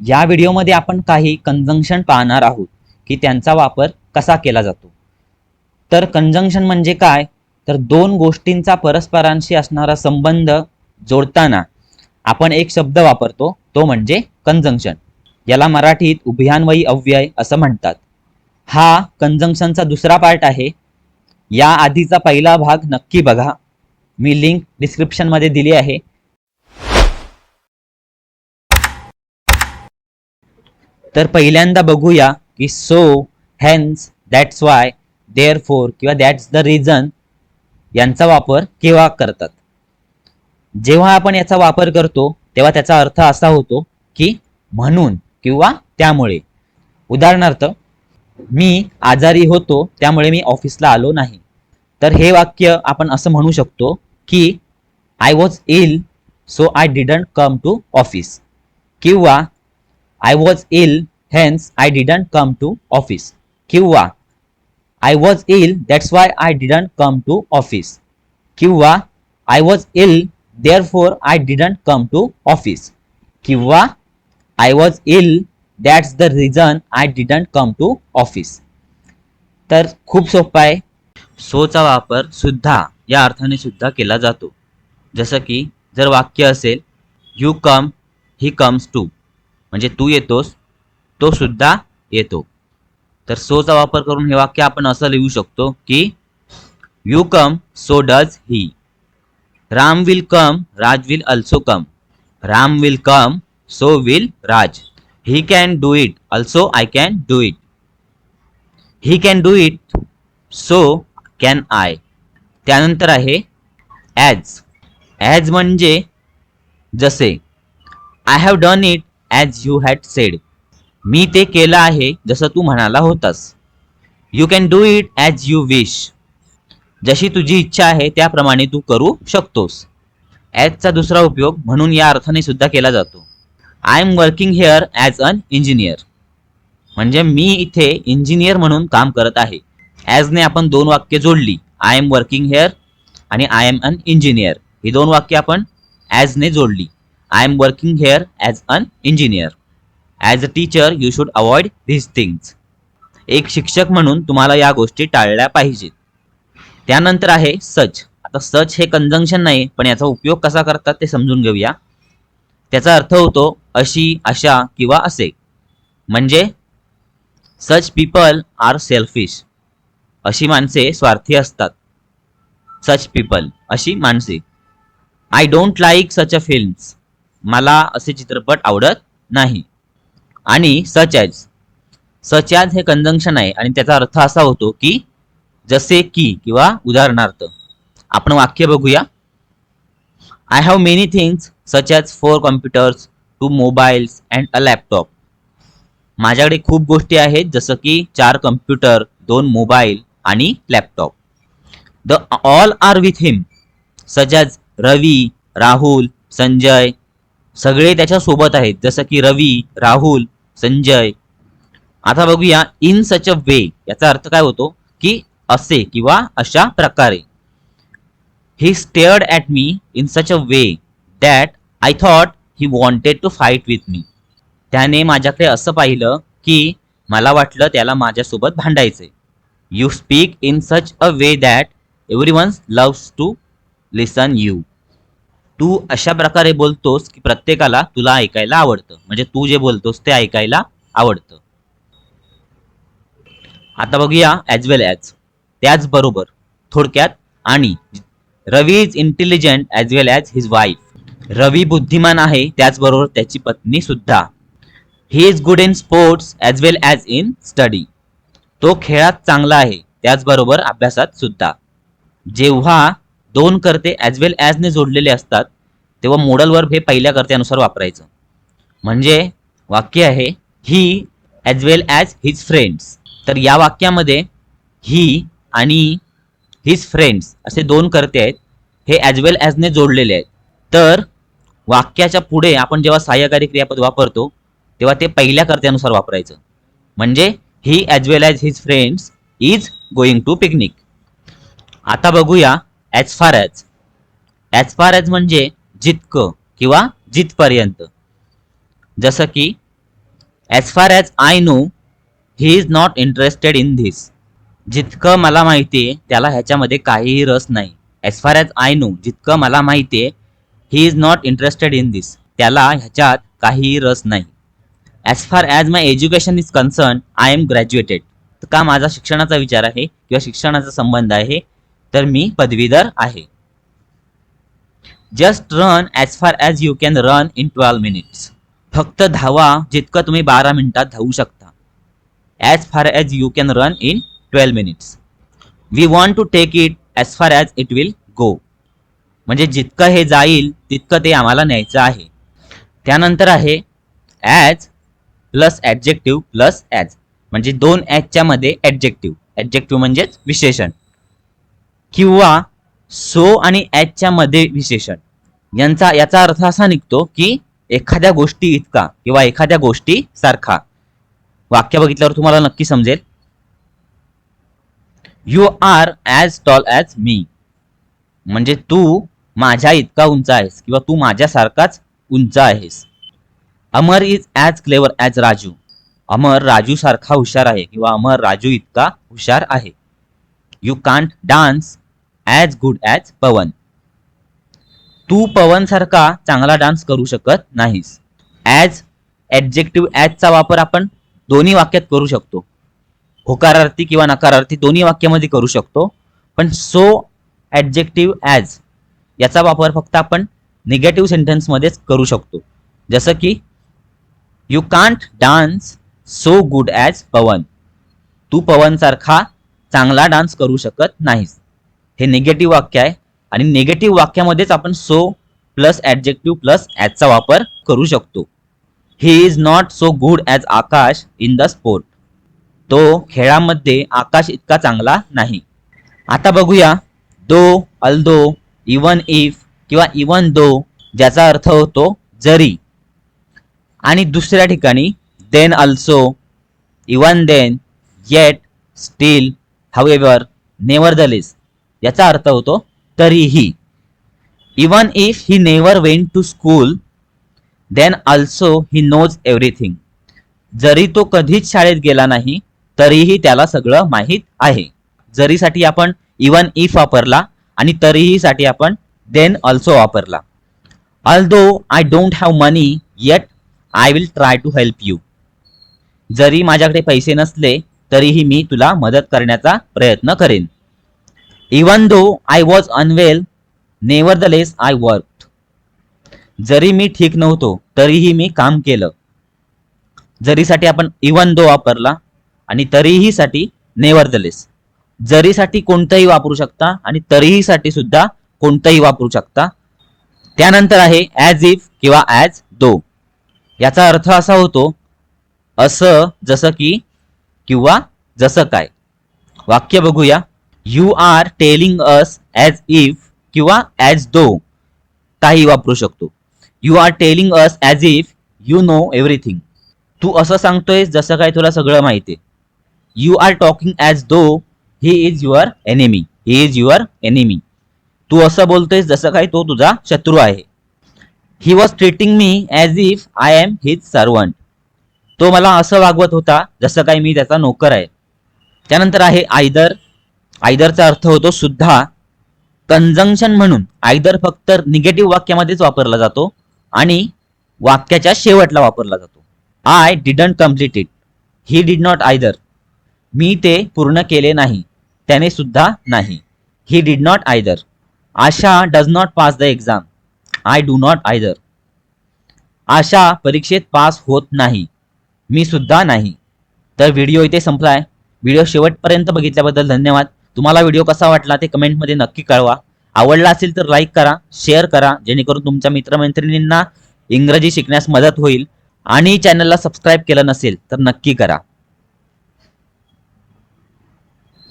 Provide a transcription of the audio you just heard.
या व्हिडिओमध्ये आपण काही कंजंक्शन पाहणार आहोत की त्यांचा वापर कसा केला जातो. तर कंजंक्शन म्हणजे काय? तर दोन गोष्टींचा परस्परांशी असणारा संबंध जोडताना आपण एक शब्द वापरतो तो म्हणजे कंजंक्शन याला मराठीत उभयान्वयी अव्यय असं म्हणतात. हा कंजंक्शनचा दुसरा पार्ट आहे. या आधीचा पहिला भाग नक्की बघा. मी लिंक डिस्क्रिप्शनमध्ये दिली आहे. तर पहिल्यांदा बघूया की so hence that's why therefore किंवा दॅट्स द रिझन यांचा वापर केव्हा करतात. जेव्हा आपण याचा वापर करतो तेव्हा त्याचा अर्थ असा होतो की म्हणून किंवा त्यामुळे. उदाहरणार्थ मी आजारी होतो त्यामुळे मी ऑफिसला आलो नाही. तर हे वाक्य आपण असं म्हणू शकतो की I was ill so I didn't come to office किंवा I was ill hence I didn't come to office किंवा I was ill that's why I didn't come to office किंवा I was ill therefore I didn't come to office किंवा I was ill that's the reason I didn't come to office तर खूप सोपं आहे. सोचा वापर सुद्धा या अर्थाने सुद्धा केला जातो. जसं की जर वाक्य असेल you come he comes too म्हणजे तू येतोस तो सुद्धा येतो. तर सोचा वापर करून हे वाक्य आपण असं लिहू शकतो की you come so does he Ram will come Raj will also come Ram will come so will Raj. He can do it also I can do it he can do it so can I त्यानंतर आहे as as म्हणजे जसे. I have done it as you had said मी ते केलं आहे जसं तू म्हणाला होतास. You can do it as you wish जशी तुझी इच्छा आहे त्याप्रमाणे तू करू शकतोस. ॲजचा दुसरा उपयोग म्हणून या अर्थाने सुद्धा केला जातो. I am working here as an engineer म्हणजे मी इथे इंजिनियर म्हणून काम करत आहे. ॲजने आपण दोन वाक्य जोडली. आय एम वर्किंग हेअर आणि आय एम अन इंजिनियर ही दोन वाक्य आपण ॲजने जोडली. I am working here as an engineer as a teacher you should avoid this things एक शिक्षक म्हणून तुम्हाला या गोष्टी टाळल्या पाहिजेत. त्यानंतर आहे सच. आता सच हे कंजंक्शन नाही पण याचा उपयोग कसा करतात ते समजून घेऊया. त्याचा अर्थ होतो अशी अशा किंवा असे. म्हणजे सच पीपल आर सेल्फिश अशी माणसे स्वार्थी असतात. सच पीपल अशी माणसे. I don't like such a films मला असे चित्रपट आवडत नाही. आणि सच ॲज सच ॲज हे कंजंक्शन आहे आणि त्याचा अर्थ असा होतो की जसे की किंवा उदाहरणार्थ आपण वाक्य बघूया. I have many things such as four computers two mobiles and a laptop माझ्याकडे खूप गोष्टी आहेत जसं की चार कम्प्युटर दोन मोबाईल आणि laptop the all are with him such as Ravi Rahul Sanjay सगळे त्याच्यासोबत आहेत जसं की रवी राहुल संजय. आता बघूया इन सच अ वे याचा अर्थ काय होतो? की असे किंवा अशा प्रकारे. He stared at me in such a way that I thought he wanted to fight with me त्याने माझ्याकडे असं पाहिलं की मला वाटलं त्याला माझ्यासोबत भांडायचे you speak in such a way that everyone's loves to listen you तू अशा प्रकारे बोलतोस की प्रत्येकाला तुला ऐकायला आवडतं. म्हणजे तू जे बोलतोस ते ऐकायला आवडतं. आता बघूया ॲज वेल ॲज त्याचबरोबर थोडक्यात आणि. Ravi is intelligent as well as his wife Ravi बुद्धिमान आहे त्याचबरोबर त्याची पत्नी सुद्धा. He is good in sports as well as in study तो खेळात चांगला आहे त्याचबरोबर अभ्यासात सुद्धा. जेव्हा दोन कर्ते ॲज वेल ॲजने जोडलेले असतात तेव्हा मोडल वर्ब हे पहिल्या कर्त्यानुसार वापरायचं. म्हणजे वाक्य आहे he as well as his friends तर या वाक्यामध्ये ही आणि हिज फ्रेंड्स असे दोन कर्ते आहेत हे ॲज वेल ॲजने जोडलेले आहेत. तर वाक्याच्या पुढे आपण जेव्हा सहाय्यकारी क्रियापद वापरतो तेव्हा ते पहिल्या कर्त्यानुसार वापरायचं. म्हणजे he as well as his friends is going to picnic आता बघूया as far as as far as म्हणजे जितकं किंवा जिथपर्यंत जसं की as far as I know he is not interested in this जितकं मला माहिती आहे त्याला ह्याच्यामध्ये काहीही रस नाही. As far as I no जितकं मला माहिती आहे he is not interested in this त्याला ह्याच्यात काहीही रस नाही. As far as my education is concern I am graduated तर का माझा शिक्षणाचा विचार आहे किंवा शिक्षणाचा संबंध आहे तर मी पदवीधर आहे. Just run as far as you can run in twelve minutes फक्त धावा जितकं तुम्ही बारा मिनिटात धावू शकता. As far as you can run in twelve minutes we want to take it as far as it will go म्हणजे जितकं हे जाईल तितकं ते आम्हाला न्यायचं आहे. त्यानंतर आहे as plus adjective plus as म्हणजे दोन ॲजच्या मध्ये ॲडजेक्टिव्ह ॲडजेक्टिव्ह म्हणजेच विशेषण. किंवा सो आणि ॲचच्या मध्ये विशेषण. यांचा याचा अर्थ असा निघतो की एखाद्या गोष्टी इतका किंवा एखाद्या गोष्टी सारखा. वाक्य बघितल्यावर तुम्हाला नक्की समजेल. You are as tall as me म्हणजे तू माझ्या इतका उंच आहेस किंवा तू माझ्यासारखाच उंच आहेस. Amar is as clever as Raju. Amar Raju सारखा हुशार आहे किंवा अमर राजू इतका हुशार आहे. You can't dance as good as Pavan. तू पवनसारखा चांगला डान्स करू शकत नाहीस. ॲज ॲडजेक्टिव्ह ॲजचा वापर आपण दोन्ही वाक्यात करू शकतो. होकारार्थी किंवा नकारार्थी दोन्ही वाक्यामध्ये करू शकतो. पण सो ॲडजेक्टिव्ह ॲज याचा वापर फक्त आपण निगेटिव्ह सेंटेन्समध्येच करू शकतो. जसं की you can't dance so good as Pavan. तू पवनसारखा चांगला डान्स करू शकत नाहीस. हे निगेटिव्ह वाक्य आहे. आणि निगेटिव्ह वाक्यामध्येच आपण सो प्लस ॲडजेक्टिव्ह प्लस ॲजचा वापर करू शकतो. He is not so good as Akash in the sport तो खेळामध्ये आकाश इतका चांगला नाही. आता बघूया. दो अल्दो इवन इफ किंवा इवन दो ज्याचा अर्थ होतो जरी. आणि दुसऱ्या ठिकाणी then also even then yet still however nevertheless याचा अर्थ होतो तरीही. Even if he never went to school then also he knows everything जरी तो कधीच शाळेत गेला नाही तरीही त्याला सगळं माहीत आहे. जरीसाठी आपण इवन इफ वापरला आणि तरीही साठी आपण देन ऑल्सो वापरला. Although I don't have money yet I will try to help you जरी माझ्याकडे पैसे नसले तरीही मी तुला मदत करण्याचा प्रयत्न करेन. Even though I was unwell nevertheless I work जरी मी ठीक नव्हतो तरीही मी काम केलं. जरीसाठी आपण इवन दो वापरला आणि तरीही साठी नेवर द लेस जरीसाठी कोणतंही वापरू शकता आणि तरीही साठी सुद्धा कोणतंही वापरू शकता. त्यानंतर आहे ॲज इफ किंवा ॲज दो याचा अर्थ असा होतो असं जसं की किंवा जसं काय. वाक्य बघूया. You are telling us as if किंवा ॲज दो काही वापरू शकतो. You are telling us as if you know everything तू असं सांगतोय जसं काय तुला सगळं माहिती आहे. You are talking as though he is your enemy he is your enemy तू असं बोलतोयस जसं काय तो तुझा शत्रू आहे. He was treating me as if I am his servant तो मला असं वागवत होता जसं काय मी त्याचा नोकर आहे. त्यानंतर आहे आयदर. आयदरचा अर्थ होतो सुद्धा. कंजंक्शन म्हणून आयदर फक्त निगेटिव्ह वाक्यामध्येच वापरला जातो आणि वाक्याच्या शेवटला वापरला जातो. I didn't complete it he did not either मी ते पूर्ण केले नाही. त्याने सुद्धा नाही. He did not either Asha does not pass the exam I do not either Asha परीक्षेत पास होत नाही. मी सुद्धा नाही. तर व्हिडिओ इथे संपलाय. व्हिडिओ शेवटपर्यंत बघितल्याबद्दल धन्यवाद. तुम्हाला व्हिडिओ कसा वाटला ते कमेंटमध्ये नक्की कळवा. आवडला असेल तर लाईक करा शेअर करा जेणेकरून तुमच्या मित्रमैत्रिणींना इंग्रजी शिकण्यास मदत होईल. आणि चॅनलला सबस्क्राईब केलं नसेल तर नक्की करा.